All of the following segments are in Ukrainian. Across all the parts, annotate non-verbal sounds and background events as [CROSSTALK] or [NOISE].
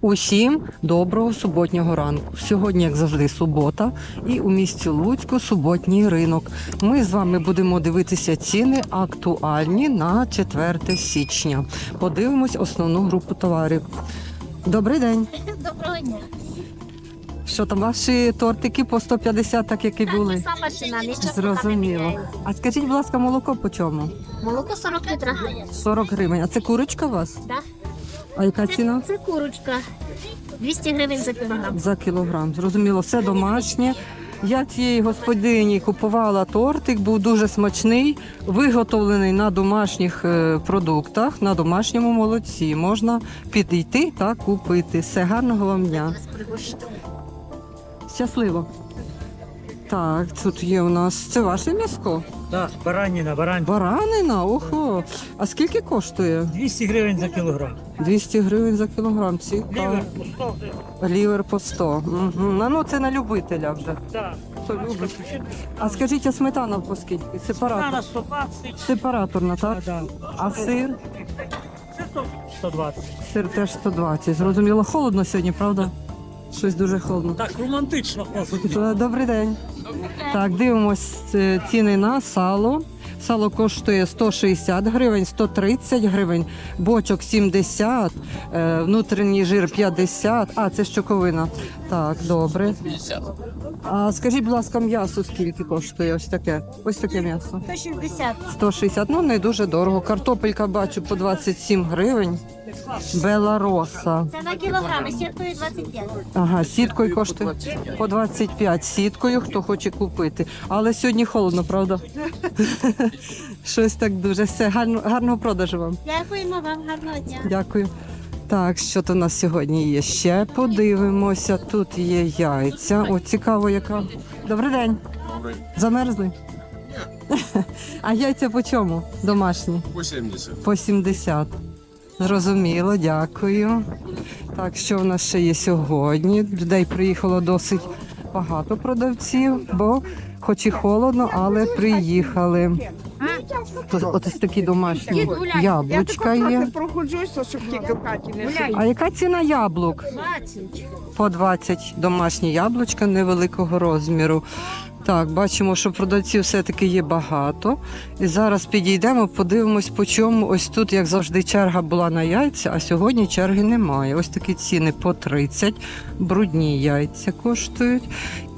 Усім доброго суботнього ранку. Сьогодні, як завжди, субота, і у місті Луцьку суботній ринок. Ми з вами будемо дивитися ціни актуальні на 4 січня. Подивимось основну групу товарів. Добрий день. [LAUGHS] Доброго дня. Що там ваші тортики по 150, так як і були? Сама ціна, нічого Зрозуміло. А скажіть, будь ласка, молоко по чому? Молоко 40 літра. 40 гривень. А це курочка у вас? Да? А яка Це, ціна? це курочка. 200 гривень за кілограм. За кілограм. Зрозуміло, все домашнє. Я цієї господині купувала тортик, був дуже смачний, виготовлений на домашніх е, продуктах, на домашньому молоці. Можна підійти та купити. Все гарного вам дня. Щасливо. Так, тут є у нас. Це ваше м'яско? Так, бараніна, барань. Баранина, охо. А скільки коштує? 200 гривень за кілограм. 200 гривень за кілограм. Цікаво. Лівер по 100 гривень. Лівер по 100. Угу. Ну це на любителя вже. Так. Хто любить. А скажіть, а сметана по скільки? Сепаратор. 120. Сепараторна, так? Да. А сир? Це 100 120. Сир теж 120. Зрозуміло, холодно сьогодні, правда? Щось дуже холодно. Так, романтично. Добрий день. Так, дивимось е, ціни на сало. Сало коштує 160 гривень, 130 гривень, бочок 70, е, внутрішній жир 50. А, це щоковина. Так, добре. А скажіть, будь ласка, м'ясо скільки коштує? Ось таке. Ось таке м'ясо. 160. 160, ну не дуже дорого. Картопелька бачу по 27 гривень. Белароса. Це на кілограми, сіткою 25. Ага, сіткою коштує по 25 сіткою, хто хоче купити. Але сьогодні холодно, правда? [LAUGHS] Щось так дуже. Все, гарно, гарного продажу вам. Дякуємо вам, гарного дня. Дякую. Так, що то у нас сьогодні є? Ще подивимося. Тут є яйця. О, цікаво, яка. Добрий день. Замерзли? [LAUGHS] А яйця по чому? Домашні? По 70. По 70. Зрозуміло, дякую. Так, що в нас ще є сьогодні? Людей приїхало досить багато продавців, бо хоч і холодно, але приїхали. Ось такі домашні яблучка є. проходжуся, щоб тільки в хаті не. А яка ціна яблук? 20. По 20 домашні яблучка невеликого розміру. Так, бачимо, що продавців все-таки є багато. І зараз підійдемо, подивимось, по чому. Ось тут, як завжди, черга була на яйця, а сьогодні черги немає. Ось такі ціни по 30, брудні яйця коштують.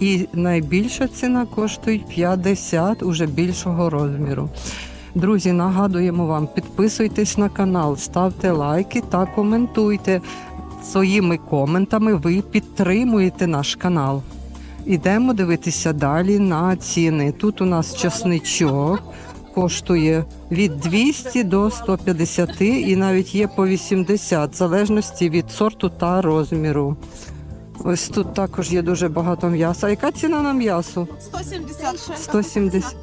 І найбільша ціна коштує 50 уже більшого розміру. Друзі, нагадуємо вам, підписуйтесь на канал, ставте лайки та коментуйте. Своїми коментами ви підтримуєте наш канал. Ідемо дивитися далі на ціни. Тут у нас часничок коштує від 200 до 150 і навіть є по 80, в залежності від сорту та розміру. Ось тут також є дуже багато м'яса. А яка ціна на м'ясо? 176. 170.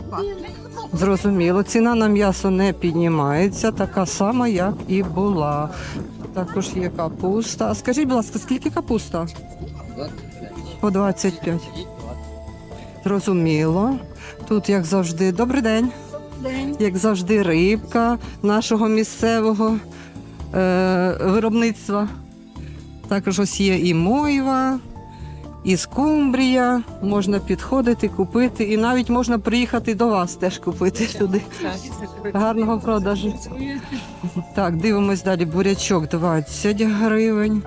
Зрозуміло, ціна на м'ясо не піднімається, така сама, як і була. Також є капуста. А скажіть, будь ласка, скільки капуста? По 25. Зрозуміло. Тут, як завжди, добрий день. Як завжди, рибка нашого місцевого е, виробництва. Також ось є і мойва, і скумбрія. Можна підходити, купити, і навіть можна приїхати до вас теж купити сюди. Гарного продажу. Так, дивимось далі. Бурячок 20 гривень.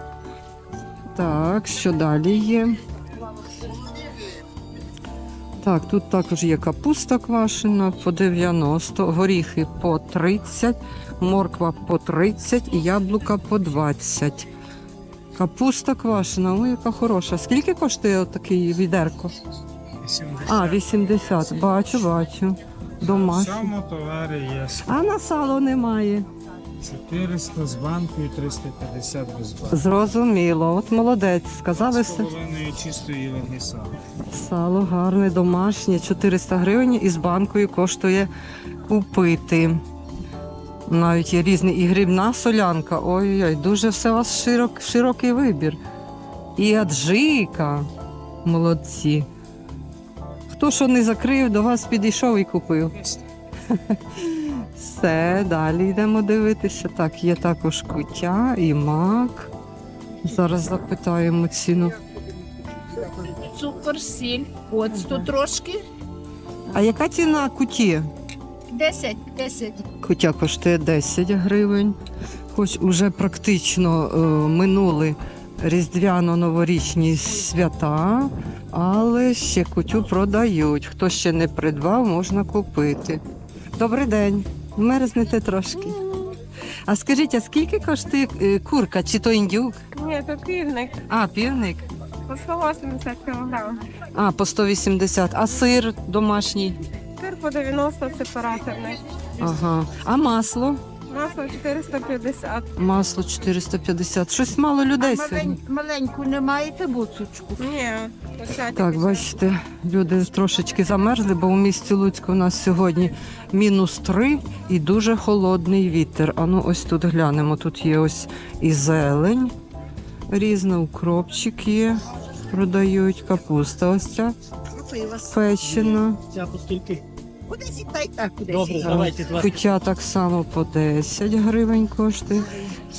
Так, що далі є? Так, тут також є капуста квашена по 90, горіхи по 30, морква по 30 і яблука по 20. Капуста квашена, ой, яка хороша. Скільки коштує такий відерко? 80. А, 80. Бачу, бачу. В Домашній. цьому товарі є А на сало немає. 400 з банкою, 350 без банки. Зрозуміло. От молодець. Сказали З все. половиною чистої сала. Сало гарне, домашнє, 400 гривень і з банкою коштує купити. Навіть є різні і грибна солянка. Ой-ой, дуже все у вас широк, широкий вибір. І аджика. Молодці. Хто що не закрив, до вас підійшов і купив. [LAUGHS] Все, далі йдемо дивитися. Так, є також куття і мак. Зараз запитаємо ціну. Цукор, сіль, оцту трошки. А яка ціна куті? 10, 10. Кутя коштує 10 гривень. Хоч уже практично е, минули різдвяно-новорічні свята, але ще кутю продають. Хто ще не придбав, можна купити. Добрий день. Мерзнете трошки. А скажіть, а скільки коштує е, курка чи то індюк? Ні, то півник. А, півник. По 180 кг. А, по 180. А сир домашній? Сир по 90 сепараторний. Ага. А масло? Масло 450. Масло 450. Щось мало людей сьогодні. маленьку не маєте буцочку? Ні. Так, бачите, люди трошечки замерзли, бо у місті Луцьку у нас сьогодні мінус 3 і дуже холодний вітер. А ну ось тут глянемо. Тут є ось і зелень, різна, укропчик є, продають, капуста ось ця печена. Ця по скільки? Кудись та й так. Добре, давайте. Кутя так само по 10 гривень коштує.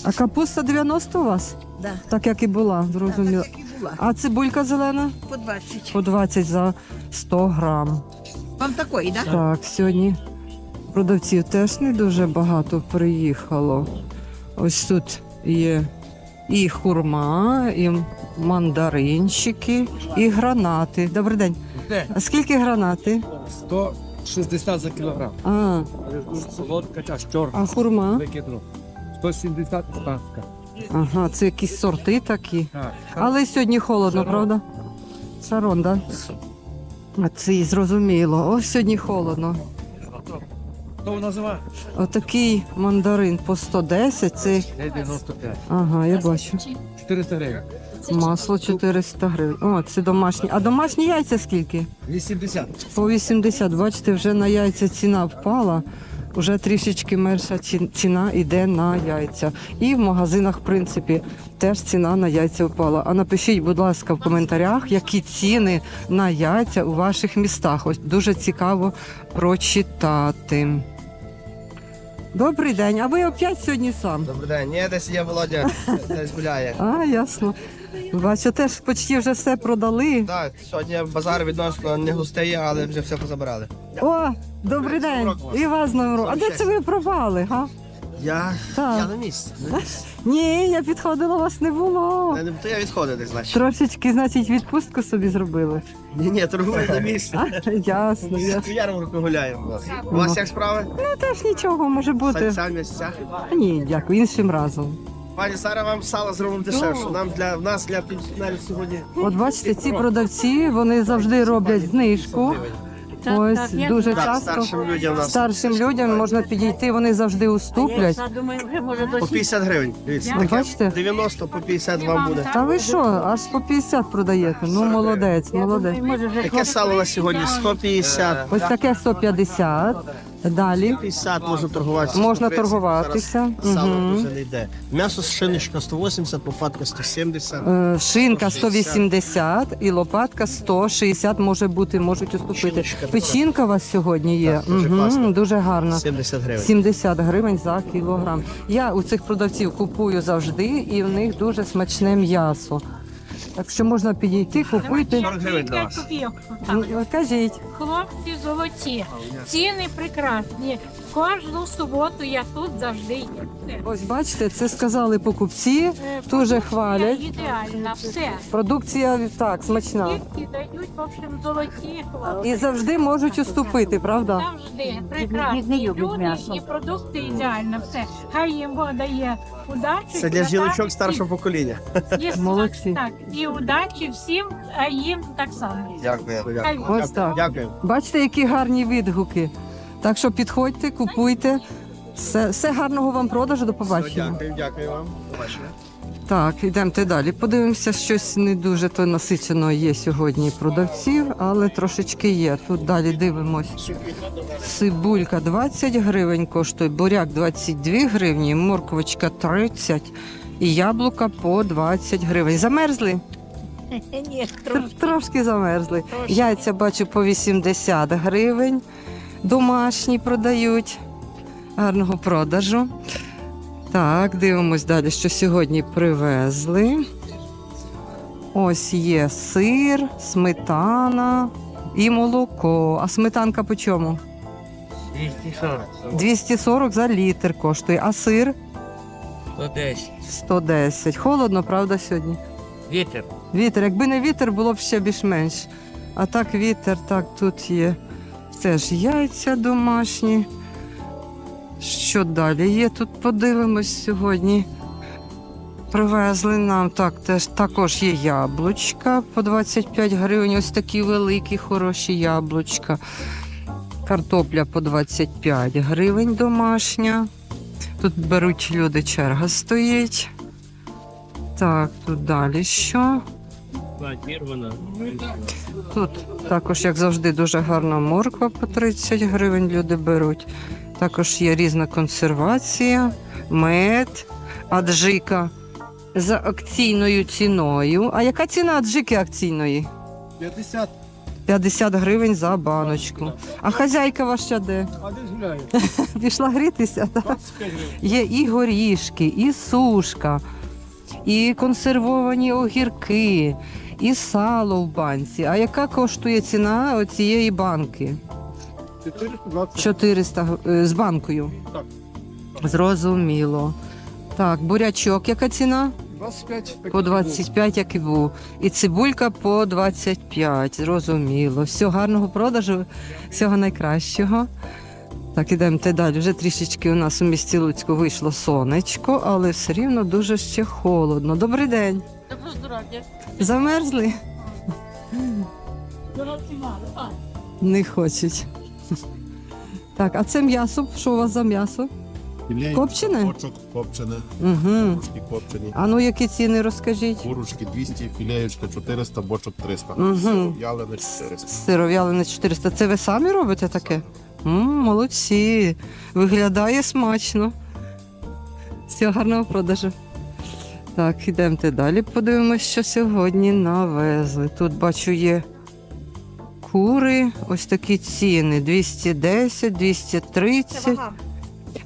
А капуста 90 у вас? Да. Так як і була, зрозуміло. Так, як і А цибулька зелена? По 20. По 20 за 100 грам. Вам такої, так? Так, сьогодні продавців теж не дуже багато приїхало. Ось тут є і хурма, і мандаринчики, і гранати. Добрий день. А скільки гранати? 160 за кілограм. А, Солодка чорна. а хурма? Викидно. 170 іспанська. Ага, це якісь сорти такі. Так. Але сьогодні холодно, правда? Шарон, так? Да? А це зрозуміло. Ось сьогодні холодно. Хто називає? Отакий мандарин по 110, це. 95. Ага, я бачу. 400 гривень. Масло 400 гривень. О, це домашні. А домашні яйця скільки? 80. По 80. Бачите, вже на яйця ціна впала. Вже трішечки менша ціна йде на яйця. І в магазинах, в принципі, теж ціна на яйця впала. А напишіть, будь ласка, в коментарях, які ціни на яйця у ваших містах. Ось дуже цікаво прочитати. Добрий день, а ви опять сьогодні сам? Добрий день. Ні, десь є Володя, [LAUGHS] десь гуляє. А, ясно. Бачу, теж почти вже все продали. Так, сьогодні базар відносно не густий, але вже все позабирали. О, добрий день. І вас з Новим роком. А де це ви пропали? Га? Я, Так. я на місці. на місці. [LAUGHS] Ні, я підходила, вас не було. Не, не- То я відходив десь, значить. Трошечки, значить, відпустку собі зробили. Ні, ні, торгую на місці. [LAUGHS] А, ясно, ясно. По ярмарку гуляємо. У вас як справи? Ну теж нічого може бути. Сальця. А, Ні, дякую, іншим разом. Пані Сара, вам сало зробимо дешевше. Нам для в нас для пенсіонерів сьогодні От бачите, ці продавці вони завжди роблять знижку. Ось дуже так, часто старшим людям нас старшим людям можна підійти, вони завжди уступлять. думаю, вже може по 50 гривень. Дивіться, Ви таке бачите? 90 по 50 вам буде. Та ви що, аж по 50 продаєте? Ну молодець, молодець. Таке сало на сьогодні 150. Ось таке 150. Далі 50 можна торгуватися. можна 130. торгуватися. Зараз Сало дуже не йде. М'ясо з шиночка 180, лопатка 170. Е, Шинка 180 і лопатка 160 може бути, можуть уступити. Така. Печінка у вас сьогодні є. Так, дуже Мгм, дуже гарна. 70 гривень. 70 гривень за кілограм. Я у цих продавців купую завжди, і в них дуже смачне м'ясо. Так що можна підійти, купити. 40 гривень для вас. Ну, Кажіть, Хлопці золоті, ціни прекрасні. Кожну суботу я тут завжди є. ось бачите, це сказали покупці. Е, Дуже хвалять. Ідеальна, все. Продукція так смачна. Тільки дають, в общем, золоті. І завжди можуть уступити, правда? Завжди прекрасні люди і продукти ідеально. Все. Хай їм Бог дає удачі. Це для жіночок старшого покоління. [LAUGHS] Молодці. Так, і удачі всім, а їм так само. Дякую. Хай Ось так. Дякую. Бачите, які гарні відгуки. Так що підходьте, купуйте. Все, все гарного вам продажу, до побачення. Дякую, дякую вам. Побачення. Так, йдемте далі. Подивимося, щось не дуже то насичено є сьогодні продавців, але трошечки є. Тут далі дивимось. Цибулька 20 гривень коштує, буряк 22 гривні, морквочка 30 і яблука по 20 гривень. Замерзли? [LAUGHS] Ні, Тр- Трошки замерзли. Яйця бачу по 80 гривень. Домашні продають. Гарного продажу. Так, дивимось далі, що сьогодні привезли. Ось є сир, сметана і молоко. А сметанка по чому? 240. 240 за літр коштує. А сир 110. 110. Холодно, правда, сьогодні? Вітер. Вітер. Якби не вітер, було б ще більш-менш. А так вітер, так тут є теж яйця домашні. Що далі є? Тут подивимось сьогодні. Привезли нам так, теж також є яблучка по 25 гривень. Ось такі великі, хороші яблучка. Картопля по 25 гривень домашня. Тут беруть люди, черга стоїть. Так, тут далі що? Тут також, як завжди, дуже гарна морква по 30 гривень люди беруть. Також є різна консервація, мед, аджика за акційною ціною. А яка ціна аджики акційної? 50. 50 гривень за баночку. А хазяйка ваша де? А десь гуляє. [LAUGHS] Пішла грітися? Так? Є і горішки, і сушка, і консервовані огірки, і сало в банці. А яка коштує ціна оцієї банки? 420. 400 е, з банкою. Так. Зрозуміло. Так, бурячок, яка ціна? 25. так По і було. 25, як і був. І цибулька по 25. Зрозуміло. Всього гарного продажу, всього найкращого. Так, ідемте далі. Вже трішечки у нас у місті Луцьку вийшло сонечко, але все рівно дуже ще холодно. Добрий день. Доброго здоров'я. Замерзли? Не хочуть. Так, а це м'ясо. Що у вас за м'ясо? Копчене? Бочок копчене, Угу. курочки копчені. А ну які ціни розкажіть? Курочки 200, філеєчка 400, бочок 300. Мгм. Ялене 400. Сиров'ялене 400. Це ви самі робите таке? м молодці. Виглядає смачно. Всього гарного продажу. Так, ідемте далі. Подивимось, що сьогодні навезли. Тут бачу є кури. Ось такі ціни: 210, 230.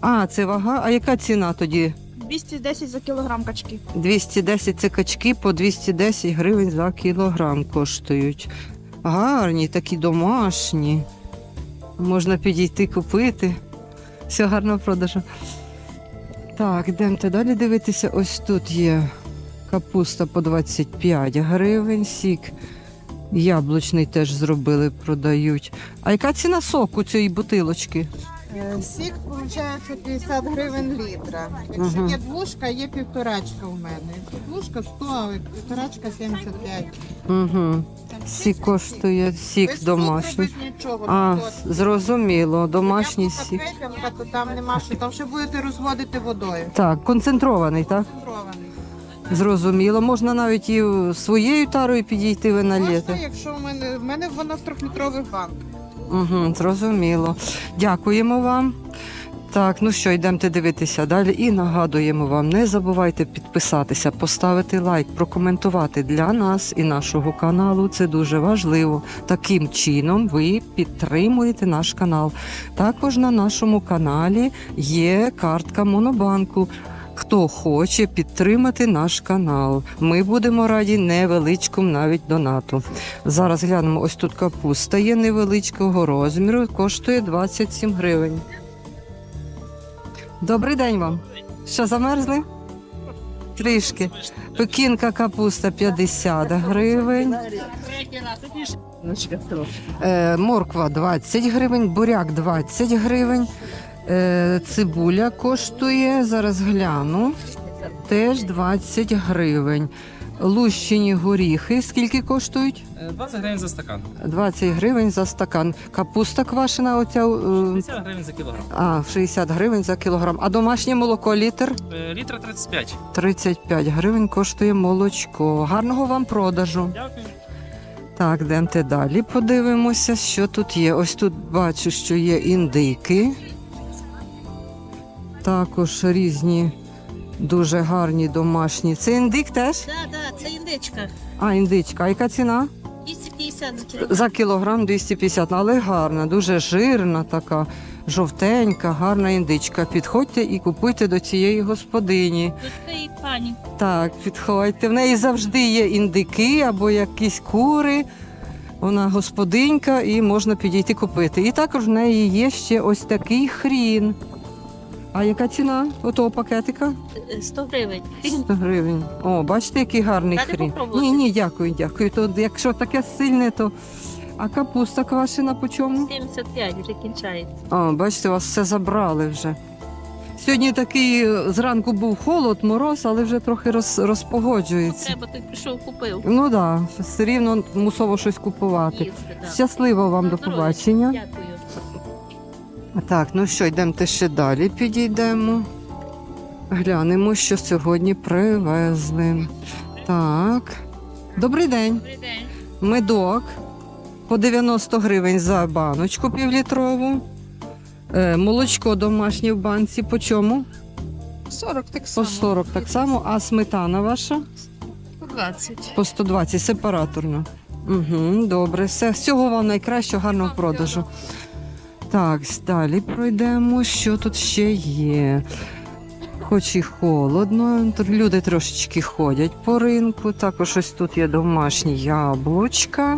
А, це вага. А яка ціна тоді? 210 за кілограм качки. 210 це качки по 210 гривень за кілограм коштують. Гарні, такі домашні. Можна підійти купити. Все гарного продажу. Так, йдемте далі дивитися. Ось тут є капуста по 25 гривень, сік. Яблучний теж зробили, продають. А яка ціна соку цієї бутилочки? Е, Сік, виходить, 50 гривень літра. Якщо Мгм. є двушка, є півторачка у мене. Двушка 100, а півторачка 75. Угу. Сік коштує сік домашній. А, зрозуміло, домашній Яблука сік. то там нема що, там ще будете розводити водою. Так, концентрований, так? Концентрований. Зрозуміло. Можна навіть і своєю тарою підійти ви Можна, наліти. якщо в мене, в мене воно в трьохлітрових банках. Угу, зрозуміло. Дякуємо вам. Так, ну що, йдемте дивитися далі і нагадуємо вам, не забувайте підписатися, поставити лайк, прокоментувати для нас і нашого каналу. Це дуже важливо. Таким чином ви підтримуєте наш канал. Також на нашому каналі є картка Монобанку. Хто хоче підтримати наш канал, ми будемо раді невеличкому навіть донату. Зараз глянемо, ось тут капуста є невеличкого розміру, коштує 27 гривень. Добрий день вам. Що замерзли? Трішки. Пекінка капуста 50 гривень. Е, морква 20 гривень, буряк 20 гривень. Е, цибуля коштує, зараз гляну, теж 20 гривень. Лущені горіхи скільки коштують? 20 гривень за стакан. 20 гривень за стакан. Капуста квашена, оця е, 50 гривень за кілограм. а, 60 гривень за кілограм. А домашнє молоко літр Е, Літра 35. 35 гривень коштує молочко. Гарного вам продажу. Дякую. Так, йдемте далі. Подивимося, що тут є. Ось тут бачу, що є індики. Також різні дуже гарні домашні. Це індик теж? Так, так, це індичка. А, індичка. А яка ціна? 250 за кілограм. За кілограм 250, але гарна, дуже жирна така. жовтенька, гарна індичка. Підходьте і купуйте до цієї господині. Пані. Так, підходьте. В неї завжди є індики або якісь кури. Вона господинька і можна підійти купити. І також в неї є ще ось такий хрін. А яка ціна отого пакетика? Е, 100 гривень. 100 гривень. О, бачите, який гарний Дати хрін. попробувати? Ні, ні, дякую, дякую. То якщо таке сильне, то. А капуста квашена по чому? 75 вже кінчається. А, бачите, вас все забрали вже. Сьогодні такий е, зранку був холод, мороз, але вже трохи роз, розпогоджується. Треба, той прийшов, купив. Ну так, да, все рівно мусово щось купувати. Їсти, да. Щасливо вам до Здоров'я. побачення. Дякую. Так, ну що, йдемте ще далі, підійдемо. Глянемо, що сьогодні привезли. Так. Добрий день. Добрий день. Медок по 90 гривень за баночку півлітрову. Е, молочко домашнє в банці по чому? 40 так само. По само. 40 так само, а сметана ваша? 20. По 120 сепараторно. Угу, добре, все. Всього вам найкращого, гарного продажу. Так, далі пройдемо. Що тут ще є? Хоч і холодно, тут люди трошечки ходять по ринку. Також ось тут є домашні яблучка.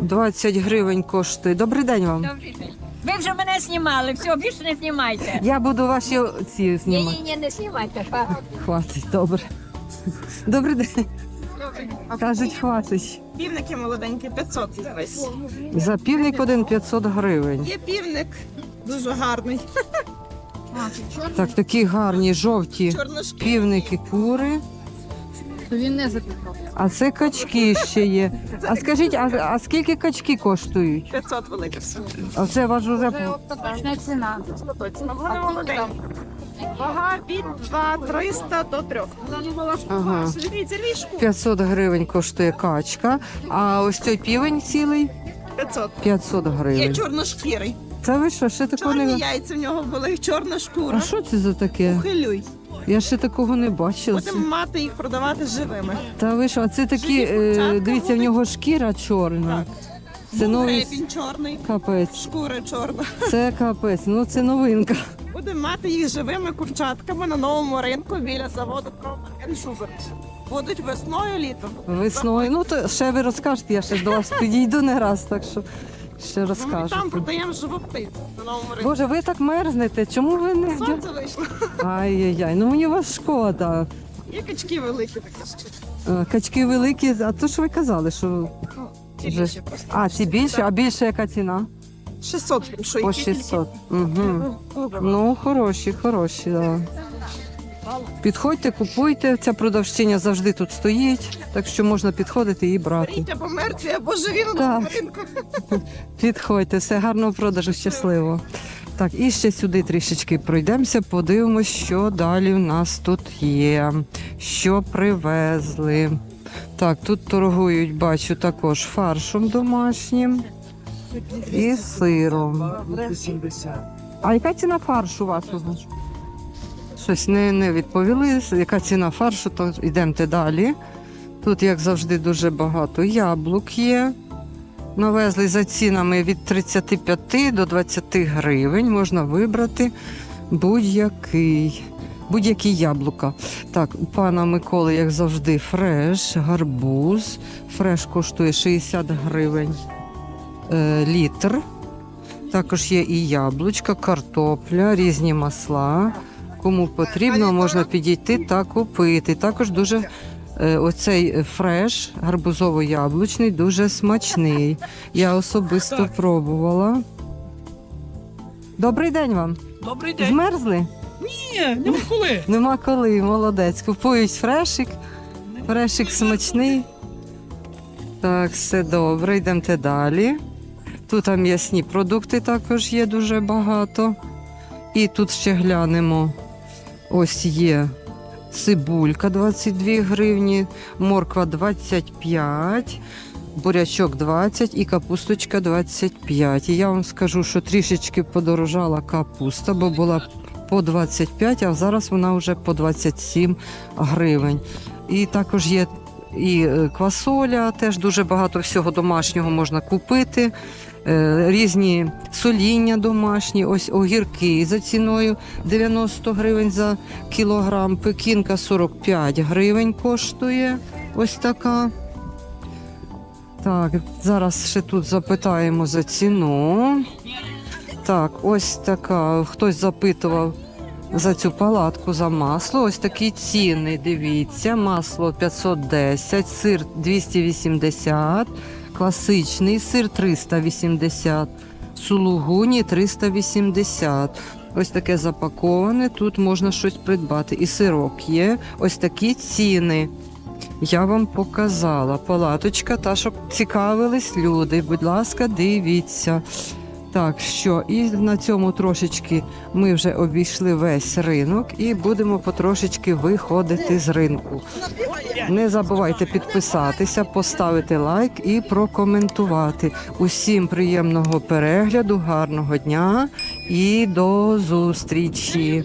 20 гривень коштує. Добрий день вам. Добрий день. Ви вже мене знімали, все, більше не знімайте. Я буду ваші ці Ні, знімати. ні, ні, не знімайте. Хватить, добре. Добрий день. Кажуть, хватить. Півники молоденькі, 500 весь. За півник один 500 гривень. Є півник, дуже гарний. Так, такі гарні жовті півники кури. Він не. А це качки ще є. А скажіть, а, а скільки качки коштують? 500 великих. А це ваш уже Точна ціна. Точно, вони молоденькі. Вага від 2 300 до 3. ага. Ліжку 500 гривень коштує качка. А ось цей півень цілий 500. 500 Є гривень. чорношкірий. Це ви що, ще такого Чорні не яйця в нього були, чорна шкура. А що це за таке? Ухилюй. Я ще такого не бачила. Будемо мати їх продавати живими. Та ви що, а це такі, Живі е, курчатка дивіться, в нього шкіра чорна. Це новий репінь чорний, капець. шкура чорна. Це капець. Ну це новинка. Будемо мати їх живими курчатками на новому ринку біля заводу Кроман Шуберт. Будуть весною літом. Весною. Ну то ще ви розкажете, я ще до вас [LAUGHS] підійду не раз, так що ще розкажу. Ми там продаємо живу птицю на новому ринку. Боже, ви так мерзнете. Чому ви не Сонце вийшло. Ай-яй-яй, ну мені вас шкода. Є качки великі такі ще. Е, Качки великі, а то що ви казали, що Ці Вже- більші просто. а ці більше, а більше яка ціна? 600 що По 600. Угу. Ну, хороші, хороші, да. Підходьте, купуйте. Ця продавщиня завжди тут стоїть, так що можна підходити і брати. Беріть або мертві, або живі на Так. ринку. [LAUGHS] Підходьте, все гарного продажу, щасливо. Так, і ще сюди трішечки пройдемося, подивимось, що далі в нас тут є, що привезли. Так, тут торгують, бачу, також фаршем домашнім і сиром. А яка ціна фаршу уже? Щось не, не відповіли. Яка ціна фаршу, то йдемте далі. Тут, як завжди, дуже багато яблук є. Навезли за цінами від 35 до 20 гривень. Можна вибрати будь-який. Будь-які яблука. Так, у пана Миколи, як завжди, фреш, гарбуз. Фреш коштує 60 гривень літр. Також є і яблучка, картопля, різні масла. Кому потрібно, можна підійти та купити. Також дуже е, оцей фреш гарбузово-яблучний дуже смачний. Я особисто пробувала. Добрий день вам. Добрий день. Змерзли? Ні, нема коли. Нема коли, молодець. Купують фрешик. Фрешик смачний. Так, все добре, йдемте далі. Тут м'ясні продукти також є дуже багато. І тут ще глянемо. Ось є цибулька 22 гривні, морква 25, бурячок 20 і капусточка 25. І я вам скажу, що трішечки подорожала капуста, бо була по 25, а зараз вона вже по 27 гривень. І також є і е, квасоля, теж дуже багато всього домашнього можна купити. Е, Різні соління домашні, ось огірки за ціною 90 гривень за кілограм. Пекінка 45 гривень коштує. Ось така. Так, зараз ще тут запитаємо за ціну. Так, ось така. Хтось запитував за цю палатку за масло. Ось такі ціни. Дивіться, масло 510, сир 280, класичний сир 380, сулугуні 380. Ось таке запаковане. Тут можна щось придбати. І сирок є. Ось такі ціни. Я вам показала палаточка, та щоб цікавились люди. Будь ласка, дивіться. Так що, і на цьому трошечки ми вже обійшли весь ринок і будемо потрошечки виходити з ринку. Не забувайте підписатися, поставити лайк і прокоментувати. Усім приємного перегляду, гарного дня і до зустрічі!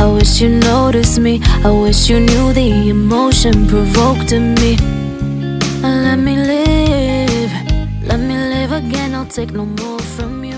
I wish you noticed me. I wish you knew the emotion provoked in me. Let me live, let me live again. I'll take no more from you.